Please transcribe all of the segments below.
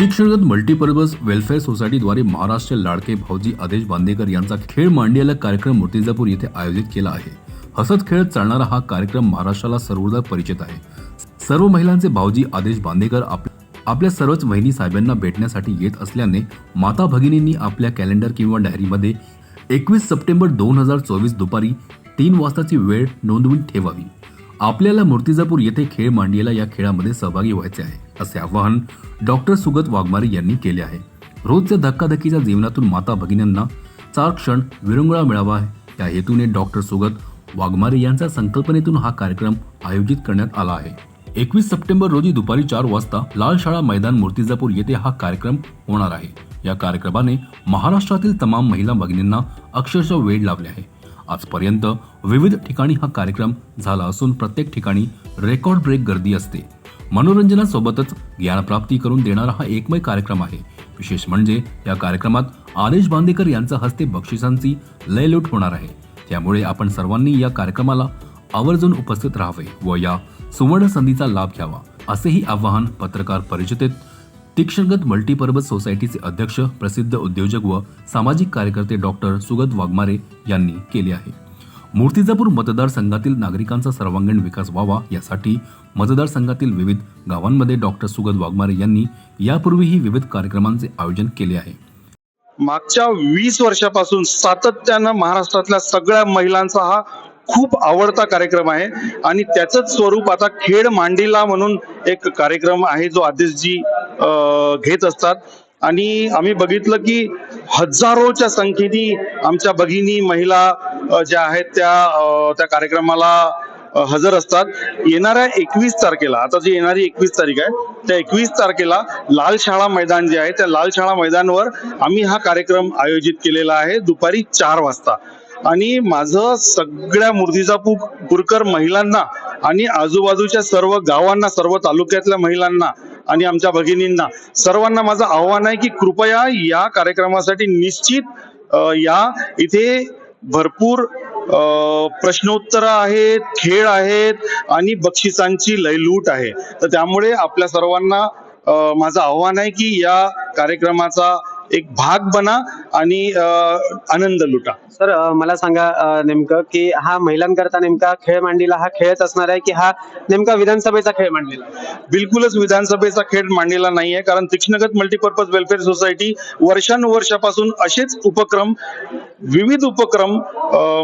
शिक्षणगत multipurpose welfare सोसायटीद्वारे महाराष्ट्र लाडके भाऊजी आदेश बांदेकर यांचा खेळ मांडियाला कार्यक्रम मूर्तिजापूर येथे आयोजित केला आहे. हसत खेळत चालणारा हा कार्यक्रम महाराष्ट्राला सर्वदा परिचित आहे. सर्व महिलांचे भाऊजी आदेश बांदेकर आप- आपल्या सर्वच वहिनी साहेबांना भेटण्यासाठी येत असल्याने माता भगिनींनी आपल्या कॅलेंडर किंवा डायरीमध्ये एकवीस सप्टेंबर दोन हजार चोवीस दुपारी तीन वाजताची वेळ नोंदवून ठेवावी. आपल्याला मूर्तिजापूर येथे खेळ मांडियेला या खेळामध्ये सहभागी व्हायचे आहे असे आवाहन डॉक्टर सुगत वाघमारे यांनी केले आहे. रोजच्या धक्काधक्कीच्या जीवनातून माता भगिनींना चार क्षण विरंगुळा मिळावा आहे. या हेतूने डॉक्टर सुगत वाघमारे यांच्या संकल्पनेतून हा कार्यक्रम आयोजित करण्यात आला आहे. एकवीस सप्टेंबर रोजी दुपारी चार वाजता लाल शाळा मैदान मूर्तिजापूर येथे हा कार्यक्रम होणार आहे. या कार्यक्रमाने महाराष्ट्रातील तमाम महिला भगिनींना अक्षरशः वेळ लावले आहे. आजपर्यंत विविध ठिकाणी हा कार्यक्रम झाला असून प्रत्येक ठिकाणी रेकॉर्ड ब्रेक गर्दी असते. मनोरंजनासोबतच ज्ञानप्राप्ती करून देणारा हा एकमय कार्यक्रम आहे. विशेष म्हणजे या कार्यक्रमात आदेश बांदेकर यांच्या हस्ते बक्षिसांची लयलूट होणार आहे. त्यामुळे आपण सर्वांनी या कार्यक्रमाला आवर्जून उपस्थित राहावे व या सुवर्ण संधीचा लाभ घ्यावा असेही आवाहन पत्रकार परिषदेत तीक्ष्णगत मल्टीपर्पज सोसायटीचे अध्यक्ष प्रसिद्ध उद्योजक व सामाजिक कार्यकर्ते डॉक्टर सुगत वाघमारे यांनी केले आहे. मूर्तिजापूर मतदारसंघातील नागरिकांचा सर्वांगीण विकास व्हावा यासाठी मतदारसंघातील विविध गावांमध्ये डॉक्टर सुगत वाघमारे यांनी यापूर्वीही विविध कार्यक्रमांचे आयोजन केले आहे. मागच्या वीस वर्षापासून सातत्यानं महाराष्ट्रातल्या सगळ्या महिलांचा हा खूप आवडता कार्यक्रम आहे आणि त्याचंच स्वरूप आता खेड मांडीला म्हणून एक कार्यक्रम आहे जो आदेशजी घेत असतात. आणि आम्ही बघितलं की हजारोच्या संख्येने आमच्या भगिनी महिला ज्या आहेत त्या त्या कार्यक्रमाला हजर असतात. येणाऱ्या एकवीस तारखेला आता जी येणारी एकवीस तारीख आहे त्या एकवीस तारखेला लाल शाळा मैदान जे आहे त्या लाल शाळा मैदानवर आम्ही हा कार्यक्रम आयोजित केलेला आहे दुपारी चार वाजता. आणि माझं सगळ्या मूर्तिजापूर पुरकर महिलांना आणि आजूबाजूच्या सर्व गावांना सर्व तालुक्यातल्या महिलांना आणि आमच्या भगिनींना. सर्वांना माझं आव्हान आहे की कृपया या कार्यक्रमासाठी निश्चित या इथे भरपूर प्रश्नोत्तर आहेत खेळ आहेत आणि बक्षिसांची लयलूट आहे. तर त्यामुळे आपल्या सर्वांना माझं आव्हान आहे की या कार्यक्रमाचा एक भाग बना आणि आनंद लुटा सर मला सांगा नेमकं की हा महिलांकरता नेमका खेळ मांडीला हा खेळच असणार आहे की हा नेमका विधानसभेचा खेळ मांडलेला आहे? बिलकुलच विधानसभेचा खेळ मांडलेला नाहीये कारण तीक्ष्णगत मल्टीपर्पज वेलफेअर सोसायटी वर्षानुवर्षापासून असेच उपक्रम विविध उपक्रम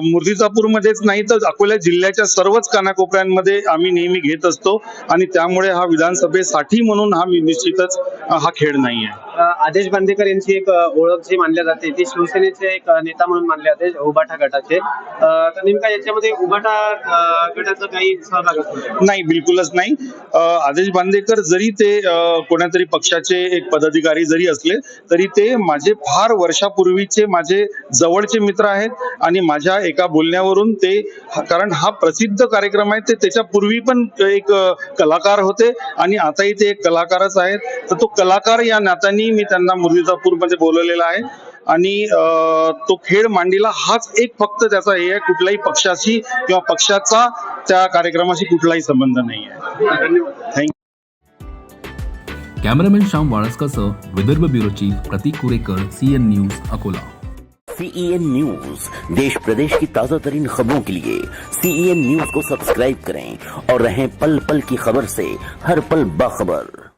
मूर्तिजापूरमध्येच नाही तर अकोला जिल्ह्याच्या सर्वच कानाकोपऱ्यांमध्ये आम्ही नेहमी घेत असतो आणि त्यामुळे हा विधानसभेसाठी म्हणून हा मी निश्चितच हा खेळ नाहीये अ, आदेश बांदेकर यांची एक ओळख जी मानली जाते ती शिवसेनेचे एक नेता म्हणून मानले जाते उबाठा गटाचे. तर नेमका याच्यामध्ये उबाठा गटाचा काही सहभाग नाही बिलकुलच नाही. आदेश बांदेकर जरी ते कोणातरी पक्षाचे एक पदाधिकारी जरी असले तरी ते माझे फार वर्षापूर्वीचे माझे जवळचे मित्र आहेत आणि माझ्या एका बोलण्यावरून ते कारण हा प्रसिद्ध कार्यक्रम आहे ते त्याच्या पूर्वी पण एक कलाकार होते आणि आताही ते एक कलाकारच आहेत. तर तो कलाकार या नात्याने मी त्यांना मुर्तिजापूरमध्ये बोलवलेला आहे. आणि तो खेळ मांडीला हाच एक फक्त त्याचा हे आहे कुठल्याही पक्षाशी किंवा पक्षाचा त्या कार्यक्रमाशी कुठलाही संबंध नाही आहे. Thank you cameraman Shyam वाळस्कासह Vidarbha bureau chief Prateek Kurekar CN news Akola. CEN news देश प्रदेश की ताजा तरीन खबरों के लिए सीईएन न्यूज को सब्सक्राइब करें और रहें पल पल की खबर से हर पल बाखबर।